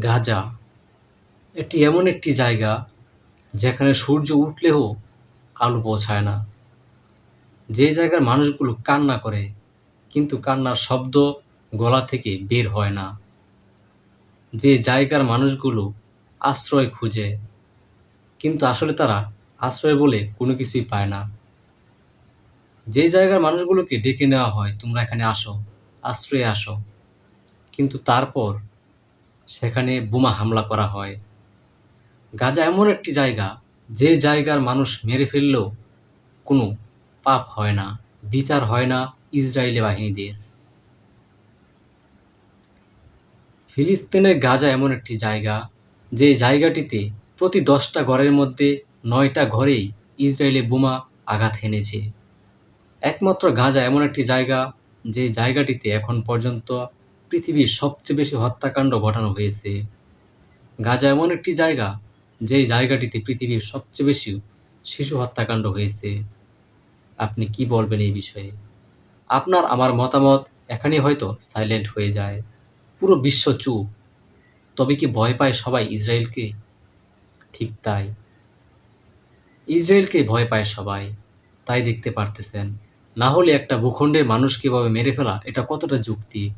গাজা। এটি এমন একটি জায়গা যেখানে সূর্য উঠলেও আলো পৌঁছায় না। যে জায়গার মানুষগুলো কান্না করে, কিন্তু কান্নার শব্দ গলা থেকে বের হয় না। যে জায়গার মানুষগুলো আশ্রয় খুঁজে, কিন্তু আসলে তারা আশ্রয় বলে কোনো কিছুই পায় না। যে জায়গার মানুষগুলোকে ডেকে নেওয়া হয়, তোমরা এখানে আসো, আশ্রয়ে আসো। কিন্তু তারপর সেখানে বোমা হামলা করা হয়। গাজা এমন একটি জায়গা, যে জায়গার মানুষ মেরে ফেললেও কোনো পাপ হয় না, বিচার হয় না ইসরায়েলি বাহিনীদের। ফিলিস্তিনের গাজা এমন একটি জায়গা, যে জায়গাটিতে প্রতি দশটা ঘরের মধ্যে নয়টা ঘরেই ইসরায়েলি বোমা আঘাত হেনেছে। একমাত্র গাজা এমন একটি জায়গা, যে জায়গাটিতে এখন পর্যন্ত পৃথিবীর সবচেয়ে বেশি হত্যাকাণ্ড ঘটানো হয়েছে। গাজা এমন একটি জায়গা যে জায়গাটিতে পৃথিবীর সবচেয়ে বেশি শিশু হত্যাকাণ্ড হয়েছে। আপনি কি বলবেন এই বিষয়ে? আপনার, আমার মতামত এখানে হয়তো সাইলেন্ট হয়ে যায়। পুরো বিশ্ব চুপ। তবে কি ভয় পায় সবাই ইসরায়েলকে? ঠিক তাই। ইসরায়েলকে ভয় পায় সবাই। তাই দেখতে পারতেছেন। না হলে একটা ভূখণ্ডের মানুষ কীভাবে মেরে ফেলা, এটা কতটা যুক্তি?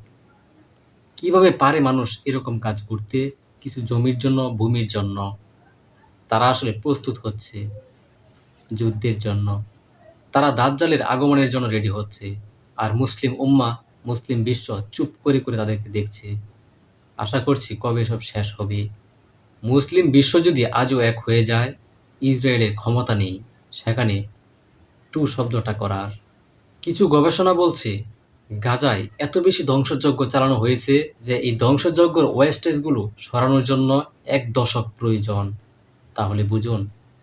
কীভাবে পারে মানুষ এরকম কাজ করতে? কিছু জমির জন্য, ভূমির জন্য। তারা আসলে প্রস্তুত হচ্ছে যুদ্ধের জন্য। তারা দাজ্জালের আগমনের জন্য রেডি হচ্ছে। আর মুসলিম উম্মা, মুসলিম বিশ্ব চুপ করে করে তাদেরকে দেখছে। আশা করছি কবে সব শেষ হবে। মুসলিম বিশ্ব যদি আজও এক হয়ে যায়, ইসরায়েলের ক্ষমতা নেই। সেখানে টু শব্দটা করার। কিছু গবেষণা বলছে গাজায় এত বেশি ধ্বংসযজ্ঞ চালানো হয়েছে যে এই ধ্বংসযজ্ঞর ওয়েস্টেজগুলো সরানোর জন্য এক দশক প্রয়োজন। তাহলে বুঝুন,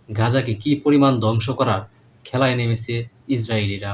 গাজাকে কি পরিমাণ ধ্বংস করার খেলায় নেমেছে ইসরায়েলিরা।